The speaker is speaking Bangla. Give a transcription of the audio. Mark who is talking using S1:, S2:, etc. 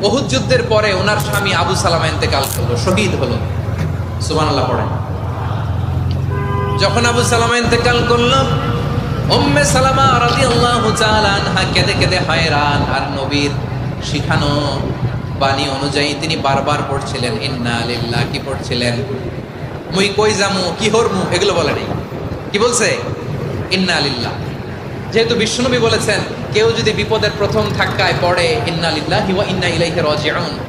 S1: বহু যুদ্ধের পরে ওনার স্বামী আবু সালামা ইন্তেকাল করল, শহীদ হলো। সুবহানাল্লাহ, পড়েন। যখন আবু সালামা ইন্তেকাল করল, উম্মে সালামা রাদিয়াল্লাহু তাআলা আনহা কেঁদে কেঁদে হায়রান, আর নবীর শিখানো বাণী অনুযায়ী তিনি বারবার পড়ছিলেন, ইন্না লিল্লাহ কি পড়ছিলেন? মুই কই জামু কি হরমু? এগুলো বলে কি বলছে? ইন্না লিল্লাহ যেহেতু বিষ্ণুনবী বলেছেন কেউ যদি বিপদের প্রথম ধাক্কায় পড়ে ইন্না ইন্না ইলাইহি রাজিউন।